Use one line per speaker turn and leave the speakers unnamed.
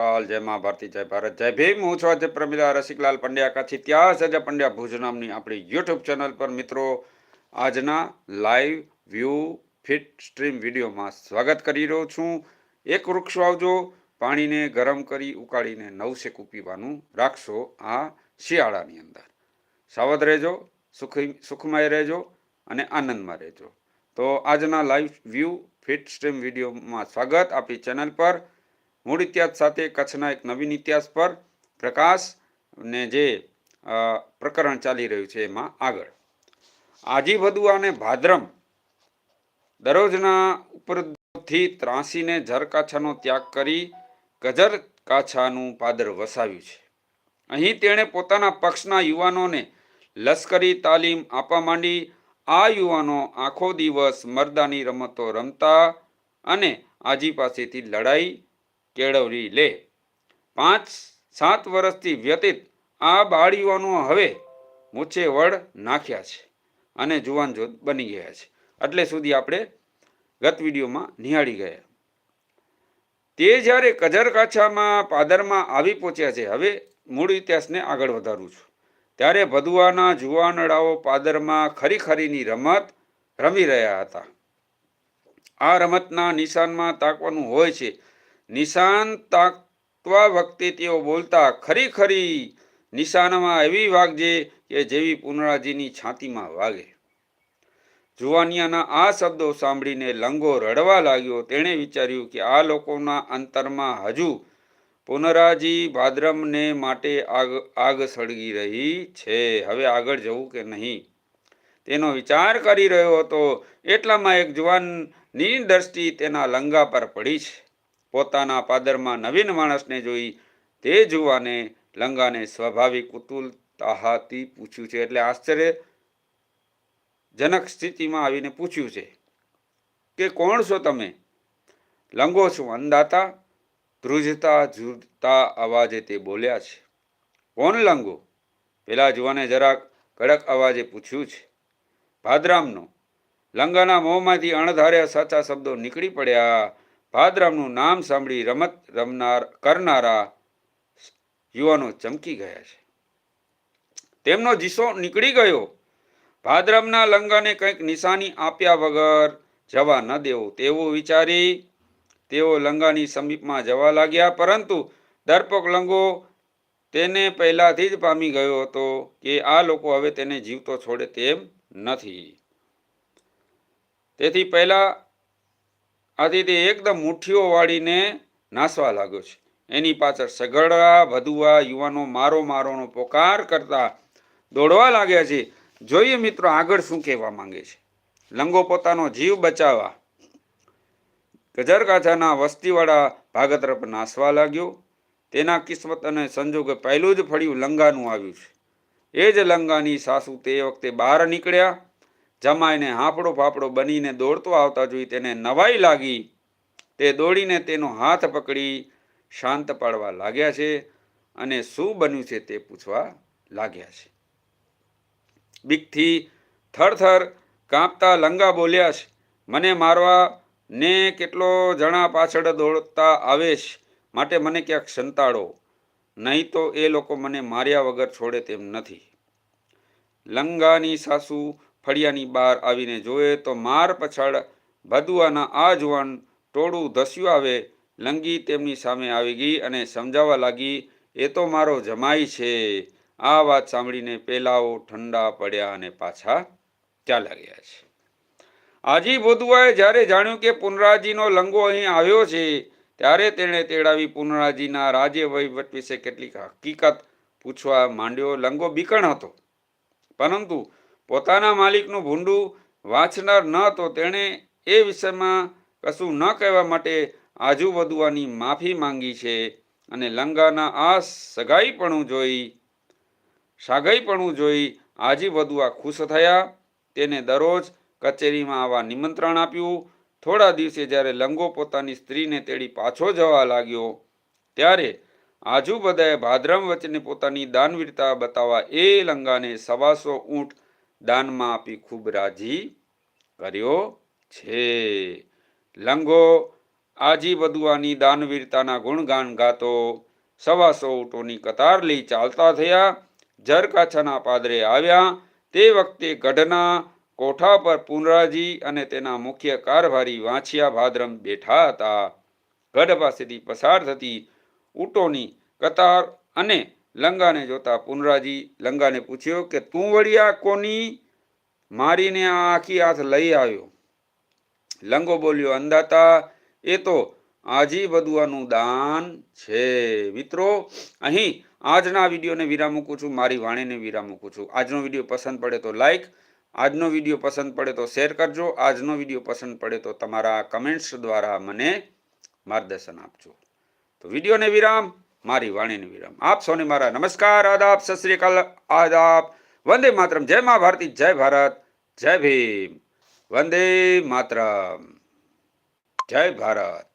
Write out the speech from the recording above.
હાલ જય મા ભારતી, જય ભારત, જય ભીમ. હું છું આજે પ્રમિલા રસિકલાલ પંડ્યા કાછી ત્યાં સજા પંડ્યા ભુજ નામની આપણી યુટ્યુબ ચેનલ પર મિત્રો આજના લાઈવ વ્યૂ ફિટ સ્ટ્રીમ વિડીયોમાં સ્વાગત કરી રહ્યો છું. એક વૃક્ષ વાવજો, પાણીને ગરમ કરી ઉકાળીને નવશેકું પીવાનું રાખશો આ શિયાળાની અંદર. સાવધ રહેજો, સુખી, સુખમય રહેજો અને આનંદમાં રહેજો. તો આજના લાઈવ વ્યૂ ફિટ સ્ટ્રીમ વિડીયોમાં સ્વાગત. આપણી ચેનલ પર મૂળ ઇતિહાસ સાથે કચ્છના એક નવીન ઇતિહાસ પર પ્રકાશ ને જે પ્રકરણ ચાલી રહ્યું છે એમાં આગળ. આજી ભદુઆ અને ભાદ્રમ દરરોજના ઉપરથી ત્રાસીને જરકાછાનો ત્યાગ કરી ગજર કાછાનું પાદર વસાવ્યું છે. અહીં તેણે પોતાના પક્ષના યુવાનોને લશ્કરી તાલીમ આપવા માંડી. આ યુવાનો આખો દિવસ મર્દાની રમતો રમતા અને આજી પાસેથી લડાઈ કેળવરી લે. પાંચ, સાત વર્ષથી વ્યતીત આ બાળ હવે મૂછે વડ નાખ્યા છે અને જુવાન જોત બની ગયા છે. એટલે સુધી આપણે ગત વિડીયોમાં નિહાળી ગયા. તે જ્યારે કજરકાછામાં પાદરમાં આવી પહોંચ્યા છે, હવે મૂળ ઇતિહાસને આગળ વધારું છું. ત્યારે ભદુઆના જુવાનડાઓ પાદરમાં ખરી ખરીની રમત રમી રહ્યા હતા. આ રમતના નિશાનમાં તાકવાનું હોય છે નિશાન તાકવા વખતે તેઓ બોલતા ખરી ખરી નિશાનમાં એવી વાગજે કે જેવી પુનરાજીની છાતીમાં વાગે. જુવાનિયાના આ શબ્દો સાંભળીને લંગો રડવા લાગ્યો. તેણે વિચાર્યું કે આ લોકોના અંતરમાં હજુ પુનરાજી ભાદ્રમને માટે આગ આગ સળગી રહી છે. હવે આગળ જવું કે નહીં? તેનો વિચાર કરી રહ્યો હતો. એટલામાં એક જુવાનની દ્રષ્ટિ તેના લંગા પર પડી છે. પોતાના પાદરમાં નવીન માણસને જોઈ તે જુવાને લંગાને સ્વાભાવિક કુતુલતાહાથી પૂછ્યું છે. એટલે આશ્ચર્યજનક સ્થિતિમાં આવીને પૂછ્યું છે કે કોણ છો તમે? લંગો છું અંદાતા ધ્રુજતા, ઝૂરતા અવાજે તે બોલ્યા છે. કોણ લંગો? પેલા જુવાને જરાક કડક અવાજે પૂછ્યું છે. ભાદરામનો. લંગાના મોંમાંથી અણધાર્યા સાચા શબ્દો નીકળી પડ્યા. ભાદરામનું નામ સાંભળી રમત રમનાર કરનારા યુવાનો ચમકી ગયા છે. તેમનો જીસો નીકળી ગયો. ભાદરમના લંગાને કંઈક નિશાની આપ્યા વગર જવા ન દેવું. તેવું વિચારી તેઓ લંગાની સમીપમાં જવા લાગ્યા, પરંતુ ડરપોક લંગો તેને પહેલાથી જ પામી ગયો હતો કે આ લોકો હવે તેને જીવતો છોડે તેમ નથી. તેથી પહેલા આથી તે એકદમ મુઠ્ઠીઓ વાળીને નાસવા લાગ્યો છે. એની પાછળ સગડા ભદુઆ, યુવાનો મારો મારોનો પોકાર કરતા દોડવા લાગ્યા છે. જોઈએ મિત્રો આગળ શું કહેવા માંગે છે. લંગો પોતાનો જીવ બચાવવા. ગજરકાછાના વસ્તીવાળા ભાગ તરફ નાસવા લાગ્યો. તેના કિસ્મત અને સંજોગે પહેલું જ ફળિયું લંગાનું આવ્યું છે. એ જ લંગાની સાસુ તે વખતે બહાર નીકળ્યા. જમાઈને હાંફળો ફાફડો બનીને દોડતો આવતા જોઈ તેને નવાઈ લાગી. તે દોડીને તેનો હાથ પકડી શાંત પાડવા લાગ્યા છે અને શું બન્યું છે તે પૂછવા લાગ્યા છે. બીકથી થરથર કાંપતા લંગા બોલ્યા છે, મને મારવા ને કેટલો જણા પાછળ દોડતા આવે છે? માટે મને ક્યાંક સંતાડો. નહીં તો એ લોકો મને માર્યા વગર છોડે તેમ નથી. લંગાની સાસુ ફળિયાની બહાર આવીને જોવે તો માર પછાડ ભદુઆના આ જુવાન ટોળું ધસ્યું આવે, લંગી તેમની સામે આવી ગઈ અને સમજાવવા લાગી, એ તો મારો જમાઈ છે. આ વાત સાંભળીને પેલાઓ ઠંડા પડ્યા અને પાછા ચાલ્યા ગયા છે. આજી બોધુઆએ જ્યારે જાણ્યું કે પુનરાજીનો લંગો અહીં આવ્યો છે, ત્યારે તેણે તેડાવી પુનરાજીના રાજ્ય વહીવટ વિશે કેટલીક હકીકત પૂછવા માંડ્યો. લંગો બીકણ હતો. પરંતુ પોતાના માલિકનું ભૂંડું વાંચનાર ન તો તેણે એ વિષયમાં કશું ન કહેવા માટે આજુ વધુવાની માફી માંગી છે અને લંગાના આ સગાઈપણું જોઈ, સાગાઈપણું જોઈ આજી વધુઆ ખુશ થયા. તેને દરરોજ કચેરીમાં આવવા નિમંત્રણ આપ્યું. થોડા દિવસે જ્યારે લંગો પોતાની સ્ત્રીને તેડી પાછો જવા લાગ્યો, ત્યારે આજુ બધાએ ભાદ્રમ વચ્ચે પોતાની દાનવીરતા બતાવવા એ લંગાને સવાસો ઊંટ દાનમાં આપી ખૂબ રાજી કર્યો છે. લંગો, આજી બદુઆની દાનવીરતાના ગુણગાન ગાતો સવાસો ઊંટોની કતાર લઈ ચાલતા થયા ઝરકાછાના પાદરે આવ્યા, તે વખતે ગઢના કોઠા પર પુનરાજી અને તેના મુખ્ય કારભારી વાંછિયા ભાદરમ બેઠા હતા. ગઢ પાસેથી પસાર થતી ઊંટોની કતાર અને લંગાને જોતા પુનરાજી લંગાને પૂછ્યો કે, તું વળિયા કોની? મારીને આ આખી હાથ લઈ આવ્યો. લંગો બોલ્યો અંદાતા એ તો આજી બધુઆનું દાન છે. મિત્રો, અહીં આજના વિડીયોને વિરામ મૂકું છું, મારી વાણીને વિરામ મૂકું છું. આજનો વીડિયો પસંદ પડે તો લાઈક, આજનો વીડિયો પસંદ પડે તો શેર કરજો, આજનો વીડિયો પસંદ પડે તો તમારા કમેન્ટ્સ દ્વારા મને માર્ગદર્શન આપજો. તો વિડીયોને વિરામ. મારી વાણીને વિરામ. આપ સૌને મારા નમસ્કાર, આદાબ, સત આદાબ. વંદે માતરમ. જય મા ભારતી, જય ભારત, જય ભીમ. વંદે માતરમ. જય ભારત.